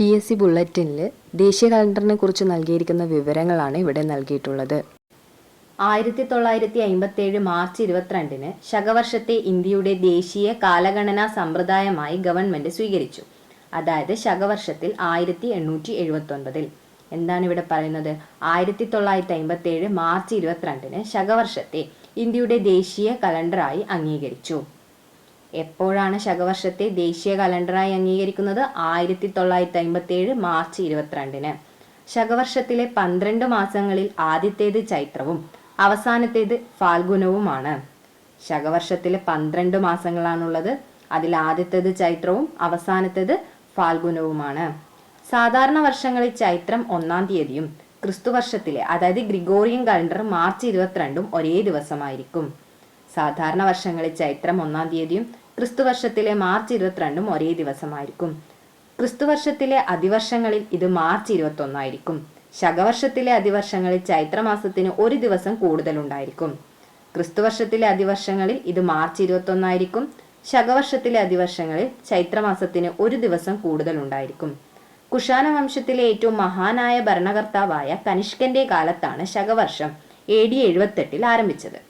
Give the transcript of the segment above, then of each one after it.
P S C ബുള്ളറ്റിനിൽ ദേശീയ കലണ്ടറിനെ കുറിച്ച് നൽകിയിരിക്കുന്ന വിവരങ്ങളാണ് ഇവിടെ നൽകിയിട്ടുള്ളത്. ആയിരത്തി തൊള്ളായിരത്തി അമ്പത്തേഴ് മാർച്ച് ഇരുപത്തിരണ്ടിന് ശകവർഷത്തെ ഇന്ത്യയുടെ ദേശീയ കാലഗണനാ സമ്പ്രദായമായി ഗവൺമെന്റ് സ്വീകരിച്ചു. അതായത് ശകവർഷത്തിൽ ആയിരത്തി എണ്ണൂറ്റി എഴുപത്തി ഒൻപതിൽ എന്താണ് ഇവിടെ പറയുന്നത്? ആയിരത്തി തൊള്ളായിരത്തി അമ്പത്തേഴ് മാർച്ച് ഇരുപത്തിരണ്ടിന് ശകവർഷത്തെ ഇന്ത്യയുടെ ദേശീയ കലണ്ടറായി അംഗീകരിച്ചു. എപ്പോഴാണ് ശകവർഷത്തെ ദേശീയ കലണ്ടറായി അംഗീകരിക്കുന്നത്? ആയിരത്തി തൊള്ളായിരത്തി അമ്പത്തി ഏഴ് മാർച്ച് ഇരുപത്തിരണ്ടിന്. ശകവർഷത്തിലെ പന്ത്രണ്ട് മാസങ്ങളിൽ ആദ്യത്തേത് ചൈത്രവും അവസാനത്തേത് ഫാൽഗുനവുമാണ്. ശകവർഷത്തിലെ പന്ത്രണ്ട് മാസങ്ങളാണുള്ളത്. അതിൽ ആദ്യത്തേത് ചൈത്രവും അവസാനത്തേത് ഫാൽഗുനവുമാണ്. സാധാരണ വർഷങ്ങളിൽ ചൈത്രം ഒന്നാം തീയതിയും ക്രിസ്തുവർഷത്തിലെ അതായത് ഗ്രിഗോറിയൻ കലണ്ടർ മാർച്ച് ഇരുപത്തിരണ്ടും ഒരേ ദിവസമായിരിക്കും. സാധാരണ വർഷങ്ങളിൽ ചൈത്രം ഒന്നാം തീയതിയും ക്രിസ്തുവർഷത്തിലെ മാർച്ച് ഇരുപത്തിരണ്ടും ഒരേ ദിവസമായിരിക്കും. ക്രിസ്തുവർഷത്തിലെ അതിവർഷങ്ങളിൽ ഇത് മാർച്ച് ഇരുപത്തി ഒന്നായിരിക്കും ശകവർഷത്തിലെ അതിവർഷങ്ങളിൽ ചൈത്രമാസത്തിന് ഒരു ദിവസം കൂടുതൽ കൂടുതലുണ്ടായിരിക്കും. ക്രിസ്തുവർഷത്തിലെ അതിവർഷങ്ങളിൽ ഇത് മാർച്ച് ഇരുപത്തി ഒന്നായിരിക്കും ശകവർഷത്തിലെ അതിവർഷങ്ങളിൽ ചൈത്രമാസത്തിന് ഒരു ദിവസം കൂടുതൽ ഉണ്ടായിരിക്കും കുഷാന വംശത്തിലെ ഏറ്റവും മഹാനായ ഭരണകർത്താവായ കനിഷ്കന്റെ കാലത്താണ് ശകവർഷം. എ ഡി എഴുപത്തെട്ടിൽ ആരംഭിച്ചത്.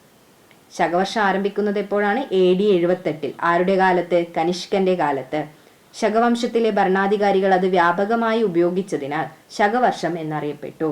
ശകവർഷം ആരംഭിക്കുന്നത് എപ്പോഴാണ്? എ ഡി എഴുപത്തെട്ടിൽ. ആരുടെ കാലത്ത്? കനിഷ്കന്റെ കാലത്ത്. ശകവംശത്തിലെ ഭരണാധികാരികൾ അത് വ്യാപകമായി ഉപയോഗിച്ചതിനാൽ ശകവർഷം എന്നറിയപ്പെട്ടു.